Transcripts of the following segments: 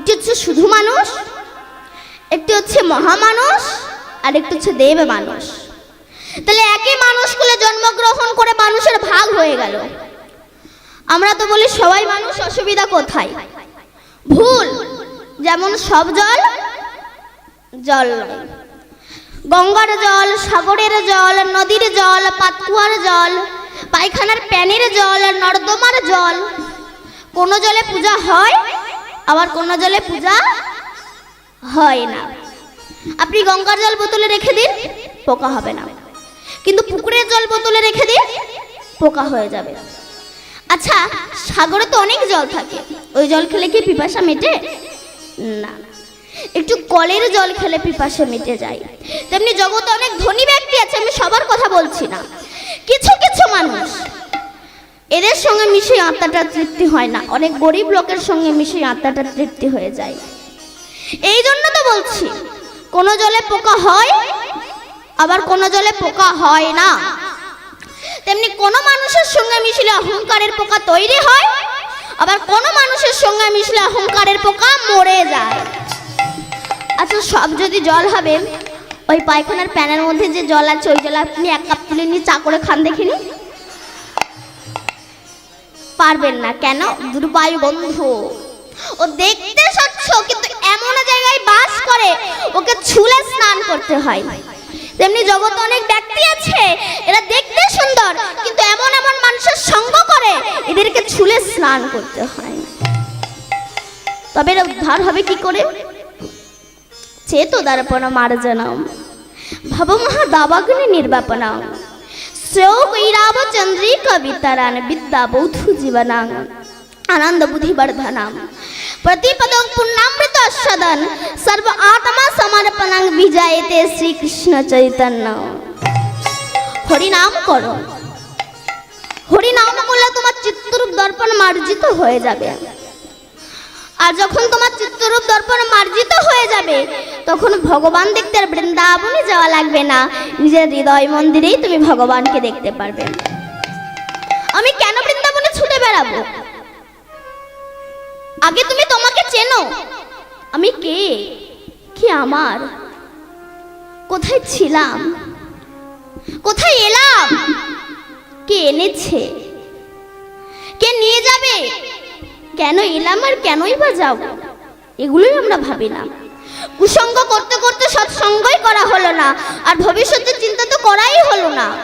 একটি হচ্ছে শুধু মানুষ, একটি হচ্ছে মহামানুষ, আর একটি হচ্ছে দেব মানুষ। তাহলে একই মানুষগুলো জন্মগ্রহণ করে মানুষের ভাগ হয়ে গেল। আমরা তো বলি সবাই মানুষ, অসুবিধা কোথায়? ভুল, যেমন সব জল জল গঙ্গার জল, সাগরের জল, নদীর জল পাতকুয়ার জল, পায়খানার প্যানের জল, নর্দমার জল। কোনো জলে পূজা হয়? আবার কোনো জলে পূজা হয় না। আপনি গঙ্গার জল বোতলে রেখে দিন, পোকা হবে না। কিন্তু পুকুরের জল বোতলে রেখে দিন, পোকা হয়ে যাবে। আচ্ছা সাগরে তো অনেক জল থাকে। ওই জল খেলে কি পিপাসা মেটে? না। একটু কলের জল খেলে পিপাসা মিটে যায়। তেমনি জগতে অনেক ধনী ব্যক্তি আছে, আমি সবার কথা বলছি না। কিছু কিছু মানুষ এদের সঙ্গে মিশে আত্মাটা তৃপ্তি হয় না। অনেক গরিব লোকের সঙ্গে মিশে আত্মাটা তৃপ্তি হয়ে যায়। এই জন্য তো বলছি, কোনো জলে পোকা হয়, আবার কোনো জলে পোকা হয় না। তেমনি কোনো মানুষের সঙ্গে মিশলে অহংকারের পোকা তৈরি হয়, আবার কোনো মানুষের সঙ্গে মিশলে অহংকারের পোকা মরে যায়। আচ্ছা সব যদি জল হবে, ওই পায়খানার প্যানের মধ্যে যে জল আছে, ওই জল আপনি এক কাপ তুলে নিয়ে চা করে খান দেখিনি পারবেন না। কেন? দুর্বায়ু বন্ধু। ও দেখতে স্বচ্ছ, কিন্তু এমন জায়গায় বাস করে, ওকে ছুলে স্নান করতে হয়। তেমনি জগতে অনেক ব্যক্তি আছে, এরা দেখতে সুন্দর, কিন্তু এমন এমন মানুষের সঙ্গ করে, এদেরকে ছুলে স্নান করতে হয়। তবে এরা উদ্ধার হবে কি করে? সে চেতো দর্পণ মার্জনম ভবমহা দাবাগ্নি নির্বাপনম। শ্রেয় কৈরাব চন্দ্রী কবিতারান বিদ্যা বৌধু জীবনাং। আনন্দ বুদ্ধি বর্ধনাম। প্রতিপদ পুণ্যামৃত সদন সর্ব আত্মা সমর্পণং বিজয়তে শ্রীকৃষ্ণ চৈতন্য। হরিনাম করো। হরিনাম করলে তোমার চিত্তরূপ দর্পণ মার্জিত হয়ে যাবে। আর যখন তোমার চিত্তরূপ দর্পণ যাবে তখন ভগবান দেখতে আর বৃন্দাবনে যাওয়া লাগবে না। নিজের হৃদয় মন্দিরেই তুমি ভগবানকে দেখতে পারবে। আমি কেন বৃন্দাবনে ছুটে বেড়াবো? আগে তুমি তোমাকে চেনো। আমি কে? কি আমার? কোথায় ছিলাম? কোথায় এলাম? কে এনেছে? কে নিয়ে যাবে? কেন এলাম আর কেনই বা যাব? এগুলোই আমরা ভাবি না। কুসঙ্গ করতে করতে সৎসঙ্গই করা হলো না। আর ভবিষ্যতের চিন্তা তো করাই হলো না।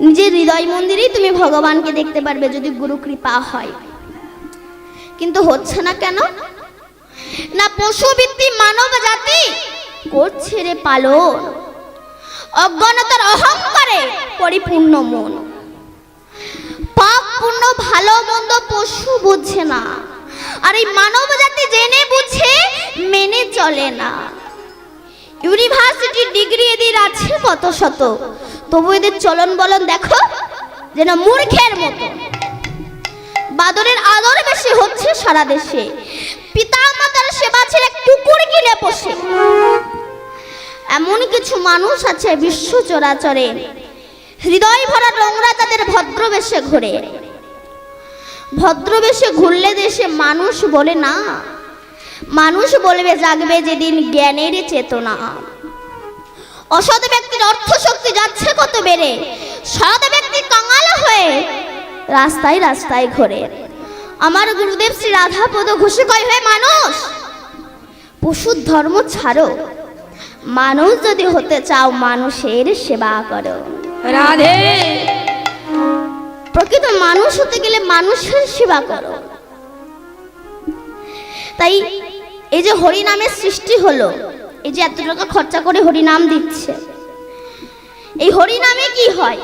নিজের হৃদয় মন্দিরেই তুমি ভগবানকে দেখতে পারবে যদি গুরু কৃপা হয়। কিন্তু হচ্ছে না কেন? না পশুবৃত্তি মানব জাতি করছে রে পালন। অজ্ঞানতার অহংকারে পরিপূর্ণ মন। পাপ পুণ্য ভালো মন্দ পশু বুঝছে না। আর এই মানব জাতি জেনে বুঝে মেনে চলে না। ইউনিভার্সিটি ডিগ্রি এদের আছে কত শত? তবু এদের চলন বলন দেখো, যেন মূর্খের মতো। বাদরের আদর বেশি হচ্ছে সারা দেশে। পিতা মাতার সেবা ছেড়ে কুকুর কিনে পোষে। এমন কিছু মানুষ আছে বিশ্ব চরাচরে। হৃদয় ভরা নোংরা তাদের ভদ্রবেশে ঘুরে। ভদ্রবেশে ঘুরলে দেশে মানুষ বলে না। মানুষ বলবে জাগবে যেদিন জ্ঞানের চেতনা। অসৎ ব্যক্তির অর্থ শক্তি যাচ্ছে কত বেড়ে? সৎ ব্যক্তি কাঙাল হয়ে রাস্তায় রাস্তায় ঘোরে। আমার গুরুদেব শ্রী রাধাপদ ঘোষে কয় হয়ে মানুষ পশুর ধর্ম ছাড়ো। মানুষ যদি হতে চাও মানুষের সেবা করো। রাধে। প্রকৃত মানুষ হতে গেলে মানুষের সেবা করো। তাই এই যে হরিনামের সৃষ্টি হলো, এই যে এত টাকা খরচা করে হরিনাম দিচ্ছে, এই হরিনামে কি হয়?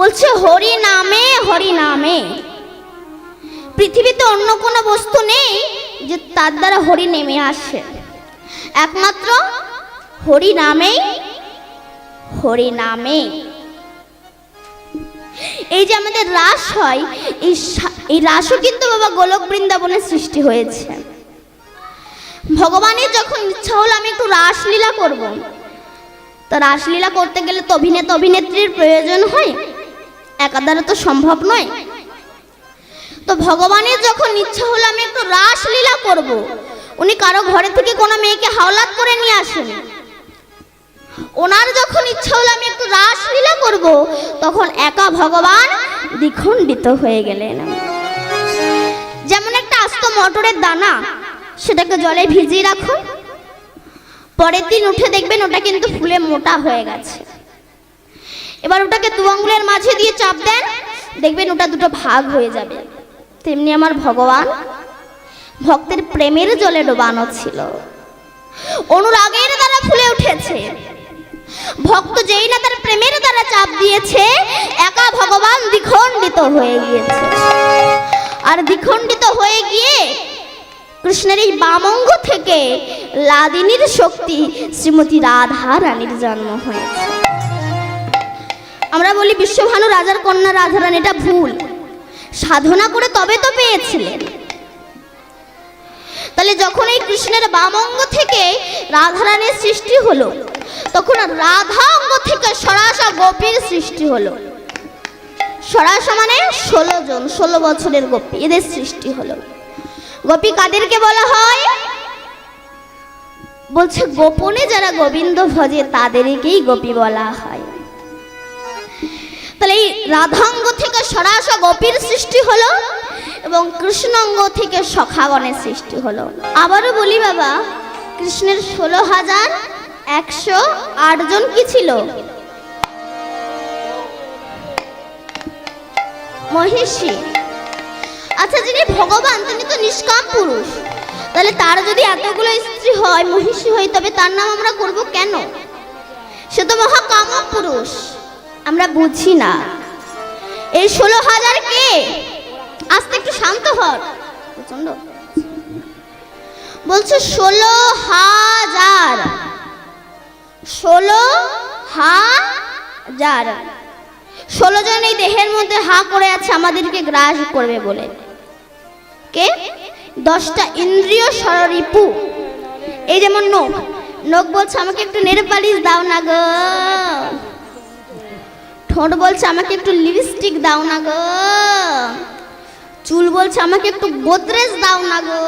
বলছে হরি নামে হরি নামে পৃথিবীতে অন্য কোনো বস্তু নেই যে তার দ্বারা হরি নেমে আসে। একমাত্র হরি নামেই হরি নামে এই যে আমাদের রাস হয়, এই রাসও কিন্তু বাবা গোলক বৃন্দাবনে সৃষ্টি হয়েছে। ভগবানের যখন ইচ্ছা হলো আমি একটু রাসলীলা করব। তো রাসলীলা করতে গেলে তো অভিনেতা অভিনেত্রীর প্রয়োজন হয় একা দ্বারা তো সম্ভব নয়। তো ভগবানের যখন ইচ্ছা হলো আমি একটু রাসলীলা করব। উনি কারও ঘরে থেকে কোনো মেয়েকে হাওলাত করে নিয়ে আসেন। ওনার যখন ইচ্ছা হলো আমি একটু রাসলীলা করব, তখন একা ভগবান দ্বিখণ্ডিত হয়ে গেলেন। যেমন একটা আস্ত মটরের দানা সেটাকে জলে ভিজিয়ে রাখুন পরের দিন উঠে দেখবেন ওটা কিন্তু ফুলে মোটা হয়ে গেছে। এবার ওটাকে দু আঙ্গুলের মাঝে দিয়ে চাপ দেন, দেখবেন ওটা দুটো ভাগ হয়ে যাবে। তেমনি আমার ভগবান, ভক্তের প্রেমের জলে ডোবানো ছিল। অনুরাগের দ্বারা ফুলে উঠেছে। ভক্ত যেই না তার প্রেমের দ্বারা চাপ দিয়েছে, একা ভগবান দ্বিখণ্ডিত হয়ে গিয়েছে। আর দ্বিখণ্ডিত হয়ে গিয়ে কৃষ্ণের এই বামঙ্গ থেকে লাদিনীর শক্তি শ্রীমতী রাধা রানীর জন্ম হয়েছে। আমরা বলি বিশ্বভানু রাজার কন্যা রাধারানী এটা ভুল। সাধনা করে তবে তো পেয়েছিলেন। তাহলে যখন এই কৃষ্ণের বামঙ্গ থেকে রাধারানীর সৃষ্টি হলো, তখন রাধা অঙ্গ থেকে সরাসা গোপীর সৃষ্টি হলো। সরাসা মানে ষোলো জন, ষোলো বছরের গোপী, এদের সৃষ্টি হলো। গোপী কাদেরকে বলা হয়? বলছে, গোপনে যারা গোবিন্দ ভজে, তাদেরকেই গোপী বলা হয়। তাহলে এই রাধাঙ্গ থেকে সরাসা গোপীর সৃষ্টি হলো এবং কৃষ্ণাঙ্গ থেকে সখাগণের সৃষ্টি হলো। আবারও বলি বাবা, কৃষ্ণের ষোলো হাজার একশো জন কি ছিল? মহিষী। আচ্ছা যিনি ভগবান, তিনি তো নিষ্কাম পুরুষ। তাহলে তার যদি এতগুলো স্ত্রী হয়, মহিষী হয়, তবে তার নাম আমরা করব কেন? সে তো মহাকাম পুরুষ। আমরা বুঝি না। এই ষোলো হাজার কে? আস্তে একটু শান্ত হর প্রচণ্ড বলছে, ষোলো হাজার। ষোলো হাজার। ষোলো জন এই দেহের মধ্যে হা করে আছে, আমাদেরকে গ্রাস করবে বলে। কে দশটা ইন্দ্রিয় সররিপু এই যেমন নখ নখ বলছে, আমাকে একটু নেড়ে পালিশ দাও না গো। ঠোঁট বলছে, আমাকে একটু লিপস্টিক দাও না গো। চুল বলছে, আমাকে একটু গোদরেজ দাও না গো।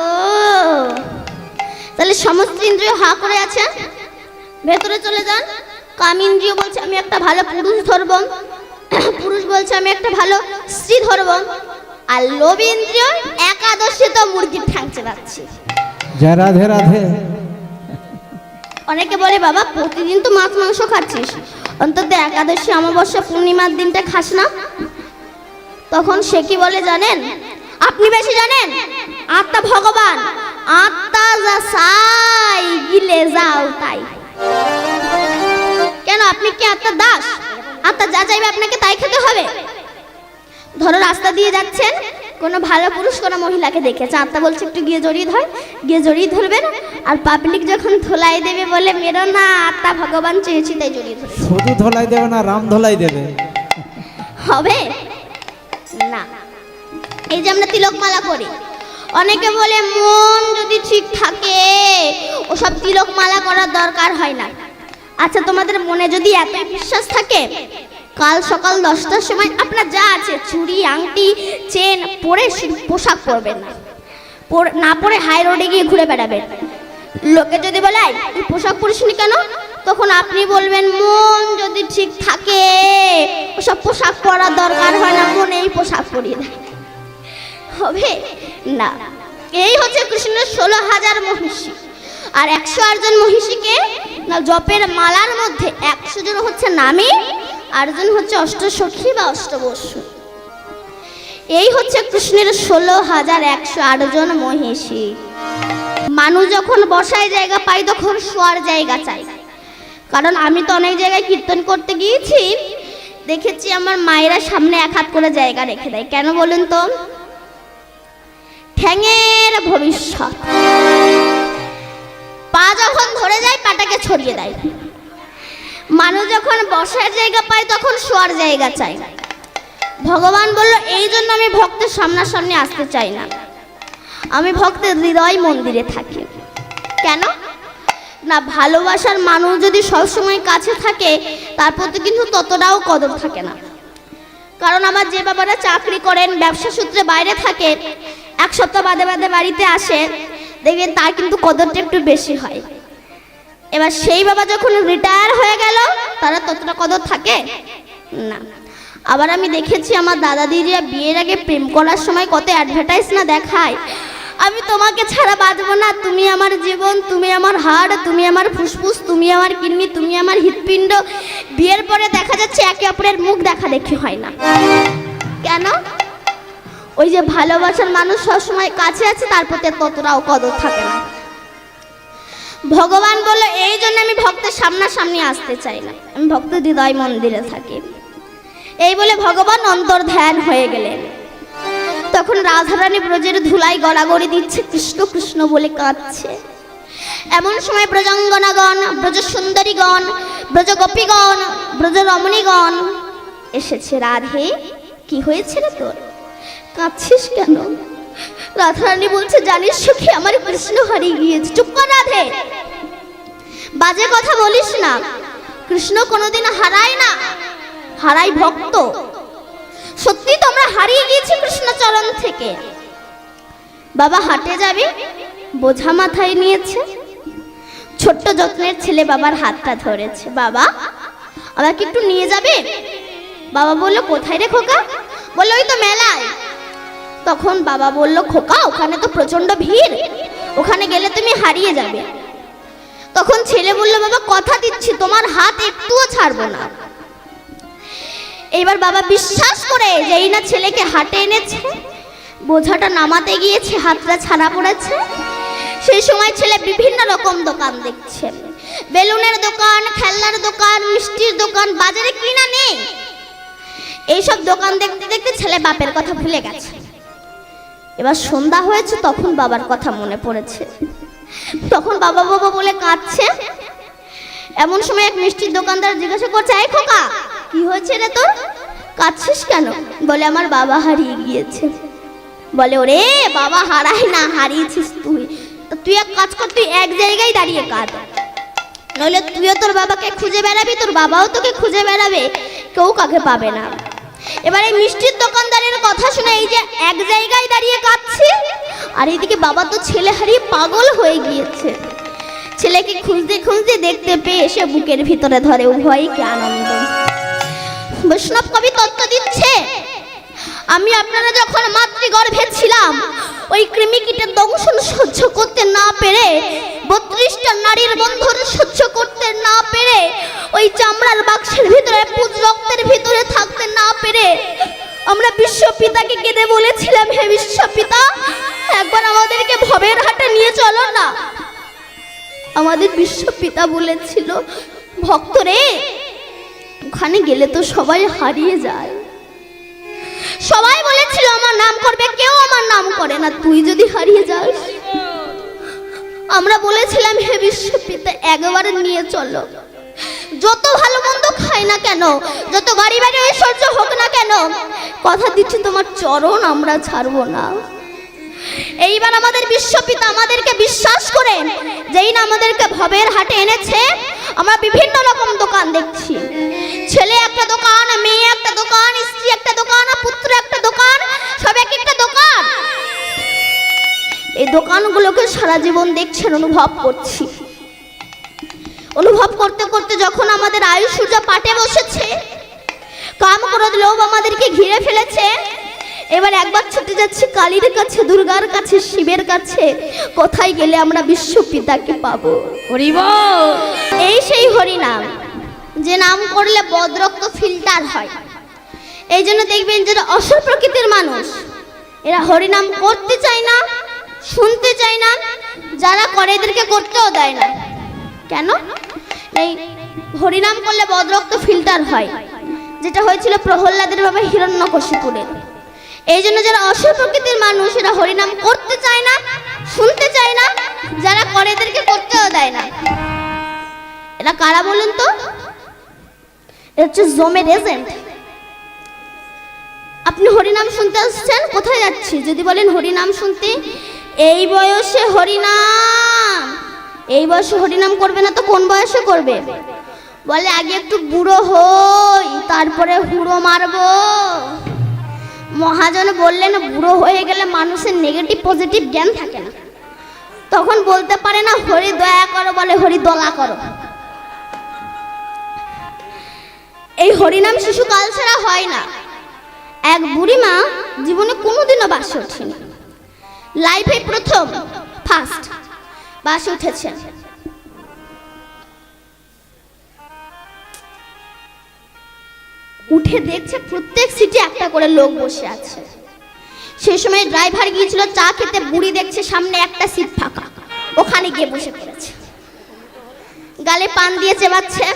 তাহলে সমস্ত ইন্দ্রিয় হা করে আছে। ভেতরে চলে যান। কাম ইন্দ্রিয় বলছে, আমি একটা ভালো পুরুষ ধরব। পুরুষ বলছে, আমি একটা ভালো স্ত্রী ধরব। আর ইন্দ্রিয় একাদশী তো মুরগির ঠ্যাংচে পাচ্ছি জয় রাধে রাধে। অনেকে বলে বাবা প্রতিদিন তো মাছ মাংস খাচ্ছিস। অন্তত একাদশী অমাবস্যা পূর্ণিমার দিনটা খাস না। তখন সে কি বলে জানেন? আপনি বেশি জানেন? আত্মা ভগবান। আত্মা যা সাই গিলে যাও তাই। কেন আপনি কি আত্মার দাস? আত্মা যা চাইবে আপনাকে তাই খেতে হবে? ধরো রাস্তা দিয়ে যাচ্ছেন কোনো ভালো পুরুষ কোনো মহিলাকে দেখেছে। আত্মা বলছে একটু গিয়ে জড়িয়ে ধর গিয়ে জড়িয়ে ধরবেন আর পাবলিক যখন ধোলাই দেবে বলে মেরো না আত্মা ভগবান চেয়েছি তাই জড়িয়ে ধরে শুধু ধোলাই দেবে না রাম ধোলাই দেবে। হবে? না। এই যে আমরা তিলকমালা করি। অনেকে বলে মন যদি ঠিক থাকে ওসব তিলকমালা করার দরকার হয় না। আচ্ছা তোমাদের মনে যদি এত বিশ্বাস থাকে কাল সকাল দশটার সময় আপনার যা আছে চুড়ি আংটি চেন পরে পোশাক পরবেন না। না পরে হাই রোডে গিয়ে ঘুরে বেড়াবেন। লোকে যদি বলে "এই, তুই পোশাক পরিসনি কেন? তখন আপনি বলবেন মন যদি ঠিক থাকে ওসব পোশাক পরার দরকার হয় না মনে এই পোশাক পরিয়ে দেয়। হবে? না। এই হচ্ছে কৃষ্ণের ষোলো হাজার মহিষী। আর একশো আটজন মহিষীকে জপের মালার মধ্যে একশো জন হচ্ছে নামী আটজন হচ্ছে অষ্টসখী বা অষ্টবসু। এই হচ্ছে কৃষ্ণের ষোলো হাজার একশো আটজন মহিষী। মানুষ যখন বসায় জায়গা পায়, তখন শোয়ার জায়গা চাই কারণ আমি তো অনেক জায়গায় কীর্তন করতে গিয়েছি, দেখেছি আমার মায়েরা সামনে এক হাত করে জায়গা রেখে দেয়। কেন বলেন তো? ঠ্যাঙের ভবিষ্যৎ। পা যখন ধরে যায়, পাটাকে ছড়িয়ে দেয়। মানুষ যখন বসার জায়গা পায়, তখন শোয়ার জায়গা চায়। ভগবান বলল, এই জন্য আমি ভক্তের সামনাসামনি আসতে চাই না। আমি ভক্তের হৃদয় মন্দিরে থাকি। কেন? না, ভালোবাসার মানুষ যদি সবসময় কাছে থাকে তার প্রতি কিন্তু ততটাও কদর থাকে না। কারণ আমার যে বাবারা চাকরি করেন, ব্যবসা সূত্রে বাইরে থাকে, এক সপ্তাহ বাদে বাদে বাড়িতে আসে, দেখবেন তার কিন্তু কদরটা একটু বেশি হয়। এবার সেই বাবা যখন রিটায়ার হয়ে গেল, তারা ততটা কদর থাকে? না। আবার আমি দেখেছি আমার দাদা দিদিরা বিয়ের আগে প্রেম করার সময় কত অ্যাডভার্টাইজ না দেখায়। আমি তোমাকে ছাড়া বাঁচবো না। তুমি আমার জীবন, তুমি আমার হাড়, তুমি আমার ফুসফুস, তুমি আমার কিডনি, তুমি আমার হৃৎপিণ্ড। বিয়ের পরে দেখা যাচ্ছে একে অপরের মুখ দেখা দেখি হয় না। কেন? ওই যে ভালোবাসার মানুষ সবসময় কাছে আছে, তার প্রতি ততটাও কদর থাকে না। ভগবান বলল, এই জন্য আমি ভক্তের সামনাসামনি আসতে চাই না। আমি ভক্ত হৃদয় মন্দিরে থাকি। এই বলে ভগবান অন্তর ধ্যান হয়ে গেলেন। তখন রাধারানী ব্রজের ধুলাই গড়াগড়ি দিচ্ছে, কৃষ্ণ কৃষ্ণ বলে কাঁদছে। এমন সময় ব্রজাঙ্গনাগণ ব্রজ সুন্দরীগণ ব্রজ গোপীগণ ব্রজ রমণীগণ এসেছে। রাধে, কি হয়েছে রে তোর? কাঁদছিস কেন? রাধারানী বলছে, জানিস সখী, আমার কৃষ্ণ হারিয়ে গিয়েছে। চুপ কর রাধে। বাজে কথা বলিস না। কৃষ্ণ কোনোদিন হারায় না। হারাই ভক্ত। সত্যি তোমরা হারিয়ে গিয়েছি কৃষ্ণচরণ থেকে। বাবা হাটে যাবে, বোঝা মাথায় নিয়েছে। ছোট্ট যত্নের ছেলে বাবার হাতটা ধরেছে। বাবা, আমাকে একটু নিয়ে যাবে? বাবা বলল, কোথায় রে খোকা? বলল, ওই তো মেলায়। তখন বাবা বলল, খোকা, ওখানে তো প্রচণ্ড ভিড়। ওখানে গেলে তুমি হারিয়ে যাবে। তখন ছেলে বলল, বাবা, কথা দিচ্ছি, তোমার হাত একটুও ছাড়বো না। এবার বাবা বিশ্বাস করে যে এই না ছেলেকে হাটে এনেছে, বোঝাটা নামাতে গিয়েছে, হাতটা ছাড়া পড়েছে। সেই সময় ছেলে বিভিন্ন রকম দোকান দেখছে। বেলুনের দোকান, খেলনার দোকান, মিষ্টির দোকান, বাজারে কিনা নেই। এইসব দোকান দেখতে দেখতে ছেলে বাপের কথা ভুলে গেছে। এবার সন্ধ্যা হয়েছে, তখন বাবার কথা মনে পড়েছে। তখন বাবা বাবা বলে কাঁদছে। এমন সময় এক মিষ্টির দোকানদার জিজ্ঞাসা করছে, এই খোকা, কি হয়েছে রে তোর? কাঁদছিস কেন? বলে, আমার বাবা হারিয়ে গিয়েছে। বলে, ওরে, বাবা হারায় না, হারিয়েছিস তুই। তা তুই এক কাজ কর, তুই এক জায়গায় দাঁড়িয়ে কাঁদ। নইলে তুইও তোর বাবাকে খুঁজে বেড়াবি, তোর বাবাও তোকে খুঁজে বেড়াবে। কেউ কাকে পাবে না। এবার এই মিষ্টির দোকানদারের কথা শুনে এই যে এক জায়গায় দাঁড়িয়ে কাঁদছে, আর এদিকে বাবা তো ছেলে হারিয়ে পাগল হয়ে গিয়েছে। ছেলেকে খুঁজতে খুঁজতে দেখতে পেয়ে এসে বুকের ভিতরে ধরে, উভয়ই আনন্দ। বৈষ্ণব কবি তত্ত্ব দিচ্ছে আমি আপনারা যখন মাতৃগর্ভে ছিলাম, ওই কৃমিকীটের দংশন সহ্য করতে না পেরে, বত্রিশটা নারীর বন্ধন সহ্য করতে না পেরে, ওই চামড়ার বাক্সের ভিতরে পুজ রক্তের ভিতরে থাকতে না পেরে, আমরা বিশ্বপিতাকে কেঁদে বলেছিলাম, হে বিশ্বপিতা, একবার আমাদেরকে ভবের হাটে নিয়ে চলো না। আমাদের বিশ্বপিতা বলেছিল, ভক্তরে, ওখানে গেলে তো সবাই হারিয়ে যায়। সবাই বলেছিল আমার নাম করবে, কেউ আমার নাম করে না। তুই যদি হারিয়ে যাস। আমরা বলেছিলাম হে বিশ্বপিতা, একবার নিয়ে চলো। যত ভালো মন্দ খাই না কেন, যত গাড়ি বাড়ি ঐশ্বর্য হোক না কেন, কথা দিচ্ছি তোমার চরণ আমরা ছাড়বো না। এইবার আমাদের বিশ্বপিতা আমাদেরকে বিশ্বাস করে, যেই না আমাদেরকে ভবের হাটে এনেছে, আমরা বিভিন্ন রকম দোকান দেখছি। ছেলে একটা দোকান, মেয়ে একটা দোকান, স্ত্রী একটা দোকান দোকানগুলোকে সারা জীবন দেখছেন অনুভব করছি। অনুভব করতে করতে যখন আমাদের আয়ুষূর্য পাটে বসেছে কাম করে লোভ আমাদেরকে ঘিরে ফেলেছে এবার একবার ছুটে যাচ্ছি কালীর কাছে দুর্গার কাছে শিবের কাছে কোথায় গেলে আমরা বিশ্বপিতাকে পাবো? হরিব! এই সেই হরিনাম যে নাম করলে বদরক্ত ফিল্টার হয়। এই জন্য দেখবেন যারা অসুর প্রকৃতির মানুষ। এরা হরিনাম করতে চায় না শুনতে চায় না, যারা করে এদেরকে করতেও দেয় না। কেন? এই হরিনাম করলে বদরক্ত ফিল্টার হয়, যেটা হয়েছিল প্রহ্লাদের বাবা হিরণ্যকশিপুরের এই জন্য যারা অসুর প্রকৃতির মানুষ, এরা হরিনাম করতে চায় না, শুনতে চায় না, যারা করে এদেরকে করতেও দেয় না। এরা কারা বলুন তো? এটা হচ্ছে জোমের এজেন্ট। আপনি হরিনাম শুনতে আসছেন? কোথায় যাচ্ছি? যদি বলেন হরিনাম শুনতে এই বয়সে হরিনাম। এই বয়সে হরিনাম করবে না তো কোন বয়সে করবে? বলে, আগে একটু বুড়ো হই, তারপরে হুড়ো মারবো। মহাজন বললেন, বুড়ো হয়ে গেলে মানুষের নেগেটিভ পজিটিভ জ্ঞান থাকে না। তখন বলতে পারে না, হরি দয়া করো, বলে, হরি দলা করো। এই হরিনাম শিশু কাল ছাড়া হয় না। এক বুড়িমা জীবনে কোনোদিনও বাসে ওঠেনি। লাইফে প্রথম ফার্স্ট বাসে উঠেছে উঠে দেখছে প্রত্যেক সিটে একটা করে লোক বসে আছে। সেই সময় ড্রাইভার গিয়েছিল, চা খেতে বুড়ি দেখছে, সামনে একটা সিট ফাঁকা। ওখানে গিয়ে বসে পড়েছে। গালে পান দিয়ে চেবাচ্ছে।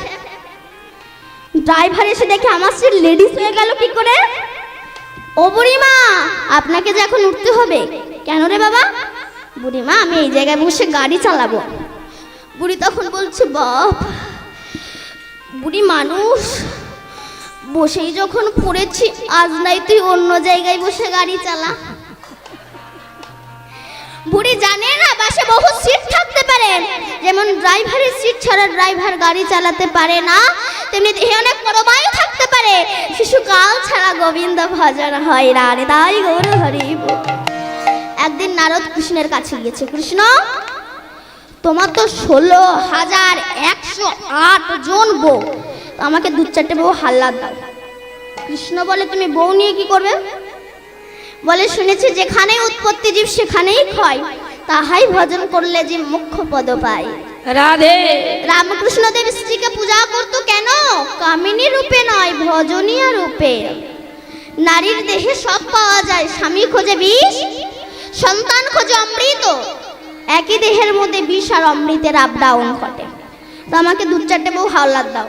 ড্রাইভার এসে দেখে, আমার সিট লেডিস হয়ে গেল কি করে? ও বুড়িমা আপনাকে যে এখন উঠতে হবে কেন রে বাবা? বুড়িমা, আমি এই জায়গায় বসে গাড়ি চালাবো। বুড়ি তখন বলছে, বাপ, বুড়ি মানুষ, বসেই যখন পড়েছি, আজ নাই তুই অন্য জায়গায় বসে গাড়ি চালা। বুড়ি জানে না, বাসে বহু সিট থাকতে পারে। যেমন ড্রাইভারের সিট ছাড়া ড্রাইভার গাড়ি চালাতে পারে না, তেমনি দেহে অনেক পরমায়ু থাকতে পারে। শিশুকাল ছাড়া গোবিন্দ ভজন হয় না রে তাই গৌর হরিব একদিন নারদ কৃষ্ণের কাছে গিয়েছে কৃষ্ণ তোমার তো ষোলো হাজার একশো আট জন বউ। আমাকে দু চারটে বউ হাল্লার দাও। কৃষ্ণ বলে তুমি বউ নিয়ে কি করবে? বলে শুনেছি যেখানে উৎপত্তি জীব সেখানেই ক্ষয়। তাহাই ভজন করলে যে মুখ্য পদ পায়। রাধে। রামকৃষ্ণ দেব স্ত্রীকে পূজা করত কেন? কামিনী রূপে নয় ভজনীয় রূপে। নারীর দেহে সব পাওয়া যায় স্বামী খোঁজে বিষ। সন্তান খোঁজে অমৃত। একই দেহের মধ্যে বিষ আর অমৃতের আপ ডাউন ঘটে। তো আমাকে দু চারটে বউ হাওলাত দাও।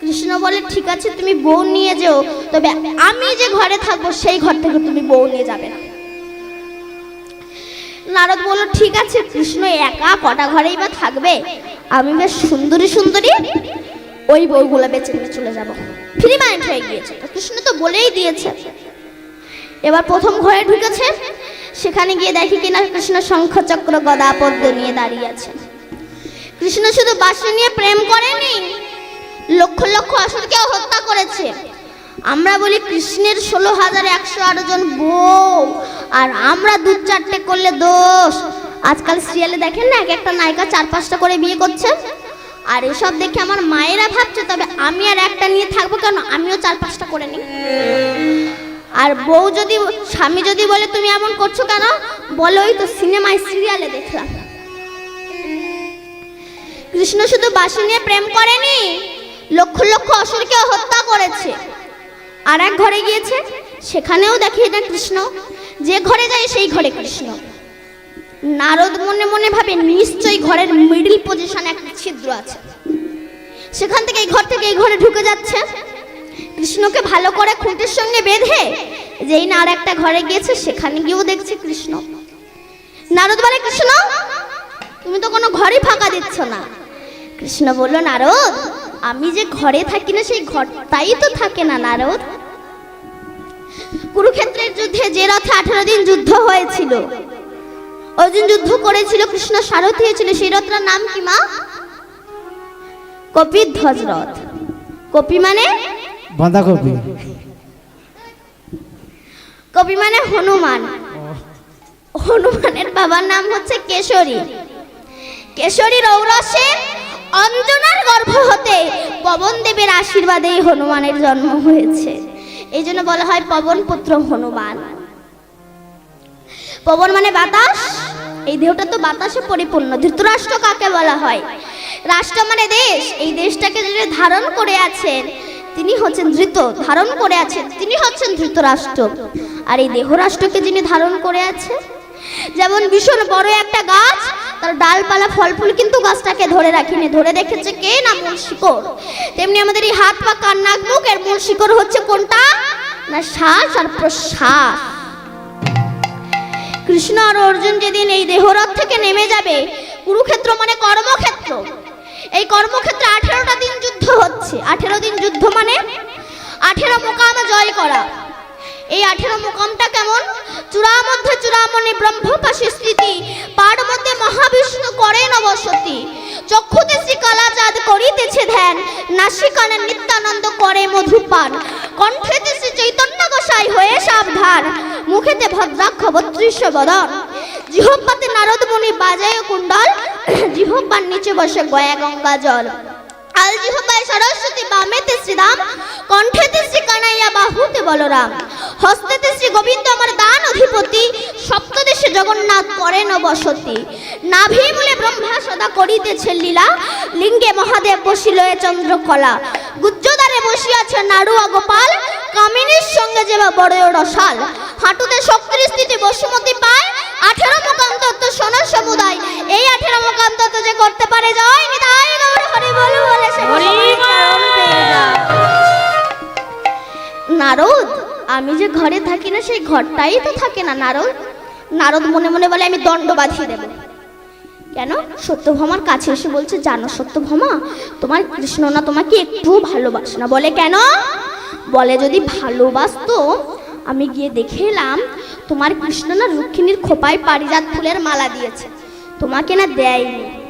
কৃষ্ণ বলে, ঠিক আছে, তুমি বউ নিয়ে যেও। তবে আমি যে ঘরে থাকব, সেই ঘর থেকে তুমি বউ নিয়ে যাবে না। নারদ বলল, ঠিক আছে, কৃষ্ণ একা কটা ঘরেই বা থাকবে। আমি বেশ সুন্দরী সুন্দরী ওই বউগুলো বেছে নিয়ে চলে যাব। ফ্রি মাইন্ড হয়ে গিয়েছে। কৃষ্ণ তো বলেই দিয়েছে। এবার প্রথম ঘরে ঢুকেছে। সেখানে গিয়ে দেখি কিনা কৃষ্ণ শঙ্খ চক্র গদা পদ্ম নিয়ে দাঁড়িয়ে আছে কৃষ্ণ শুধু বাসি নিয়ে প্রেম করেনি, লক্ষ লক্ষ আসরকেও হত্যা করেছে। আমরা বলি কৃষ্ণের ষোলো হাজার একশো আরও জন বউ, আর আমরা দু চারটে করলে দোষ। আজকাল সিরিয়ালে দেখেন না এক একটা নায়িকা চার পাঁচটা করে বিয়ে করছে। আর এসব দেখে আমার মায়েরা ভাবছে, তবে আমি আর একটা নিয়ে থাকব কেন? আমিও চার পাঁচটা করে নিই। আর বউ যদি, স্বামী যদি বলে, তুমি এমন করছ কেন? বলো ওই তো সিনেমায় সিরিয়ালে দেখলাম। কৃষ্ণ শুধু বাসি নিয়ে প্রেম করেনি, লক্ষ লক্ষ অসুরকে হত্যা করেছে। আর এক ঘরে গিয়েছে, সেখানেও দেখিয়ে দেন কৃষ্ণ, যে ঘরে যায়, সেই ঘরে কৃষ্ণ। নারদ মনে মনে ভাবে, নিশ্চয়ই ঘরের মিডিল পজিশনে একটা ছিদ্র আছে। সেখান থেকে এই ঘর থেকে এই ঘরে ঢুকে যাচ্ছে। কৃষ্ণকে ভালো করে খুঁটির সঙ্গে বেঁধে যেই না আর একটা ঘরে গিয়েছে, সেখানে গিয়েও দেখছে কৃষ্ণ। নারদ বলে, কৃষ্ণ, তুমি তো কোনো ঘরই ফাঁকা দিচ্ছ না। কৃষ্ণ বলল, নারদ, আমি যে ঘরে থাকি না, সেই ঘরটাই তো থাকে না, নারদ। কুরুক্ষেত্রের যুদ্ধে যে রথে আঠারো দিন যুদ্ধ হয়েছিল অর্জুন যুদ্ধ করেছিল কৃষ্ণ, সারথি হয়েছিল, সেই রথটার নাম কি মা? কপির ধ্বজ রথ কপি মানে বাঁধাকপি। কপি মানে হনুমান। হনুমানের বাবার নাম হচ্ছে কেশরী। কেশরী রৌরসের অঞ্জনার গর্ভ হতে পবন দেবের আশীর্বাদেই হনুমানের জন্ম হয়েছে। এই জন্য বলা হয় পবন পুত্র হনুমান। পবন মানে বাতাস। এই দেহটা তো বাতাসে পরিপূর্ণ। ধৃতরাষ্ট্র কাকে বলা হয়? রাষ্ট্র মানে দেশ। এই দেশটাকে ধারণ করে আছেন তিনি হচ্ছেন ধৃত, ধারণ করে আছেন তিনি হচ্ছেন ধৃতরাষ্ট্র। আর এই দেহ রাষ্ট্রকে যিনি ধারণ করে আছে, যেমন ভীষণ বড় একটা গাছ, তার ডালপালা ফল ফুল কিন্তু গাছটাকে ধরে রাখিনি। ধরে রেখেছে কে না মূল শিকড়? তেমনি আমাদের এই হাত পা, কান, নাক মুখ এর মূল শিকড় হচ্ছে কোনটা? না, শ্বাস আর প্রশ্বাস। কৃষ্ণ আর অর্জুন যেদিন এই দেহরথ থেকে নেমে যাবে, কুরুক্ষেত্র মানে কর্মক্ষেত্র। এই কর্মক্ষেত্রে আঠেরোটা দিন যুদ্ধ হচ্ছে। আঠেরো দিন যুদ্ধ মানে আঠেরো মোকাম জয় করা। এই আঠেরো মোকামটা কেমন? চূড়া মধ্যে চূড়ামণি ব্রহ্মপাশী স্থিতি পার মধ্যে মহাবিষ্ণু করেন অবসতি। চক্ষুতে শ্রী কালাচাঁদ করিতেছে ধ্যান, নাসিকানে নিত্যানন্দ করে মধুপান। কণ্ঠেতে শ্রী চৈতন্য গোসাই হয়ে সাবধান, মুখেতে ভদ্রাক্ষ বত্রিশ বদন। জিহব্বাতে নারদ মুনি বাজায় কুণ্ডল জিহব্বার নিচে বসে গয়া গঙ্গা জল। আল জিহব্বায় সরস্বতী বামেতে শ্রীরাম, কণ্ঠেতে শ্রী কানাইয়া, বাহুতে বলরাম। হস্তেতে শ্রী গোবিন্দ আমার দান অধিপতি, সপ্তদেশে জগন্নাথ করেন বসতি। নাভি বলে ব্রহ্মা সদা করিতেছে লীলা, লিঙ্গে মহাদেব বসিল এ চন্দ্রকলা। গুজ্জদারে বসিয়াছে নাড়ুয়া গোপাল, কামিনীর সঙ্গে যে বা বড় রসাল। হাঁটুতে শক্তির স্থিতি বসুমতি পায়, আঠেরো মোকান্ত তো সোনা সমুদায়। করতে পারে জয় নিতাই গৌর হরি বল বলে। নারদ আমি যে ঘরে থাকি না সেই ঘরটাই তো থাকে না নারদ। নারদ মনে মনে বলে আমি দণ্ড বাঁধিয়ে দেব। কেন? সত্যভামার কাছে এসে বলছে জানো সত্যভামা তোমার কৃষ্ণ না তোমাকে একটুও ভালোবাসে না। বলে কেন? বলে যদি ভালোবাসতো আমি গিয়ে দেখে এলাম তোমার কৃষ্ণ না রুক্মিণীর খোপায় পারিজাত ফুলের মালা দিয়েছে। তোমাকে না দেয়নি।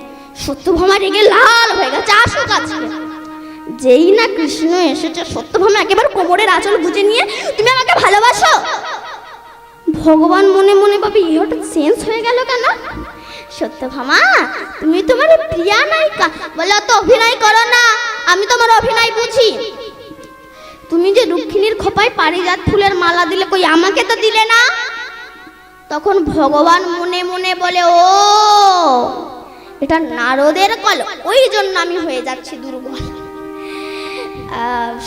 সত্যভামা রেগে লাল হয়ে গেছে আসুক আজকে যেই না কৃষ্ণ এসেছে, সত্যভামা একেবারে কোমরের আঁচল গুজে নিয়ে, তুমি আমাকে ভালোবাসো? ভগবান মনে মনে ভাবে হঠাৎ চেঞ্জ হয়ে গেল কেন? সত্যভামা, তুমি তোমার প্রিয়া নায়িকা। বলে তো, অভিনয় করো না, আমি তোমার অভিনয় বুঝি। তুমি যে রুক্মিণীর খোপায় পারিজাত ফুলের মালা দিলে, কই আমাকে তো দিলে না? তখন ভগবান মনে মনে বলে, ও এটা নারদের কল ওই জন্য আমি হয়ে যাচ্ছি দুর্বল।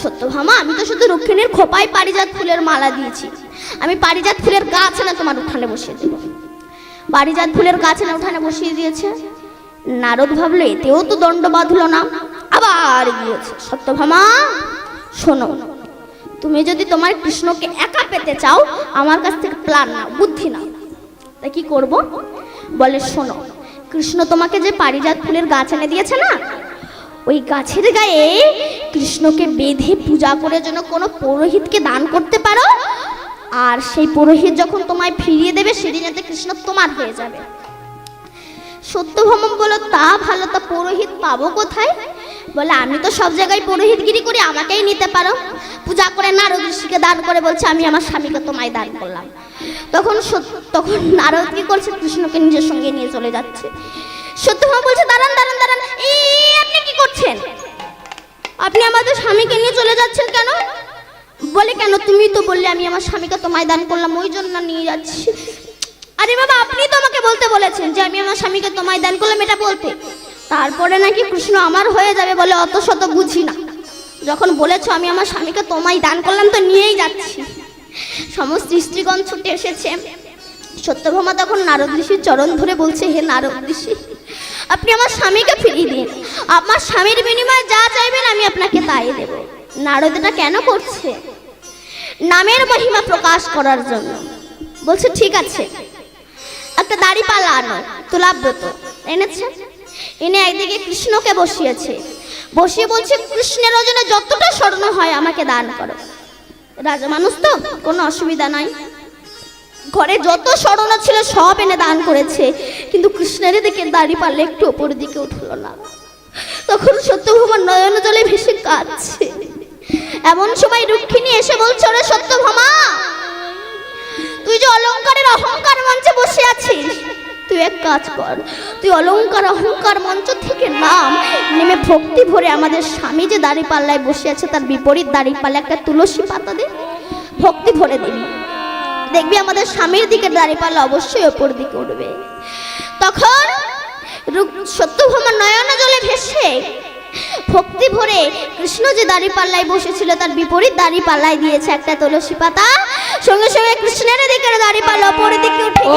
সত্যভামা আমি তো শুধু রুক্মিণীর খোপায় পারিজাত ফুলের মালা দিয়েছি। আমি পারিজাত ফুলের গাছ না তোমার উঠানে বসিয়ে দেবো। পারিজাত ফুলের গাছ না উঠানে বসিয়ে দিয়েছে। নারদ ভাবলো, এতেও তো দণ্ড বাঁধলো না। আবার গিয়েছে। সত্যভামা শোনো, তুমি যদি তোমার কৃষ্ণকে একা পেতে চাও, আমার কাছ থেকে প্ল্যান নাও, বুদ্ধি নাও। তা কি করব? বলে শোনো কৃষ্ণ তোমাকে যে পারিজাত ফুলের গাছ এনে দিয়েছে না? ওই গাছের গায়ে কৃষ্ণকে বেঁধে পূজা করে যেন কোনো পুরোহিতকে দান করতে পারো? আর সেই পুরোহিত যখন তোমায় ফিরিয়ে দেবে, সেদিন এতে কৃষ্ণ তোমার হয়ে যাবে। সত্যভ্রমণ বলো, তা ভালো, তা পুরোহিত পাবো কোথায়? বলে, আমি তো সব জায়গায় পুরোহিতগিরি করি, আমাকেই নিতে পারো। পূজা করে নারদ ঋষিকে দান করে বলছে, আমি আমার স্বামীকে তোমায় দান করলাম। তখন তখন নারদ কি করছে? কৃষ্ণকে নিজের সঙ্গে নিয়ে চলে যাচ্ছে। সত্যভামা বলছে, দাঁড়ান দাঁড়ান দাঁড়ান এই, আপনি কি করছেন? আপনি আমাদের স্বামীকে নিয়ে চলে যাচ্ছেন কেন? বলে, কেন? তুমি তো বললে আমি আমার স্বামীকে তোমায় দান করলাম, ওই জন্য নিয়ে যাচ্ছি। আরে বাবা, আপনি তো আমাকে বলতে বলেছেন যে আমি আমার স্বামীকে তোমায় দান করলাম, এটা বলতে। তারপরে নাকি কৃষ্ণ আমার হয়ে যাবে বলে অত শত বুঝি না। যখন বলেছ আমি আমার স্বামীকে তোমায় দান করলাম তো নিয়েই যাচ্ছি। সমস্ত স্ত্রীগণ ছুটে এসেছে। সত্যভামা তখন নারদ ঋষির চরণ ধরে বলছে, হে নারদ ঋষি, আপনি আমার স্বামীকে ফিরিয়ে দিন। আমার স্বামীর বিনিময়ে যা চাইবেন আমি আপনাকে তাই দেব। নারদ এটা কেন করছে? নামের মহিমা প্রকাশ করার জন্য। বলছে, ঠিক আছে। একটা দাড়ি পালা আনো, তুলাব্রত, এনেছে? এনে একদিকে কৃষ্ণকে বসিয়েছে। বসিয়ে বলছে, কৃষ্ণের ওজনে যতটা স্বর্ণ হয় আমাকে দান করো। রাজা মানুষ তো, কোনো অসুবিধা নাই। ঘরে যত স্মরণ ছিল সব এনে দান করেছে, কিন্তু কৃষ্ণের দিকে দাড়ি পারলে একটু ওপর দিকে উঠল না। তখন সত্যভামা নয়ন জলে ভেসে কাঁদছে। এমন সময় রুক্মিণী এসে বলছে, ওরে সত্যভামা তুই যে অলংকারের অহংকার মঞ্চে বসে আছিস তুই এক কাজ কর। তুই অলঙ্কার অহংকার মঞ্চ থেকে নাম। নেমে ভক্তি ভরে আমাদের স্বামী যে দাড়ি পাল্লায় বসে আছে, তার বিপরীত দাড়ি পাল্লা একটা তুলসী পাতা দে। ভক্তি ভরে দিবি। দেখবি আমাদের স্বামীর দিকে দাঁড়িয়ে পাল্লা অবশ্যই ওপর দিকে উঠবে। তখন সত্যভামা নয়ন জলে ভেসে ভক্তি ভরে কৃষ্ণ যে দাড়ি পাল্লায় বসেছিল তার বিপরীত দাড়ি পাল্লায় দিয়েছে একটা তুলসী পাতা। সঙ্গে সঙ্গে কৃষ্ণের দিকে দাড়ি পাল্লা পরে দিকে উঠে ও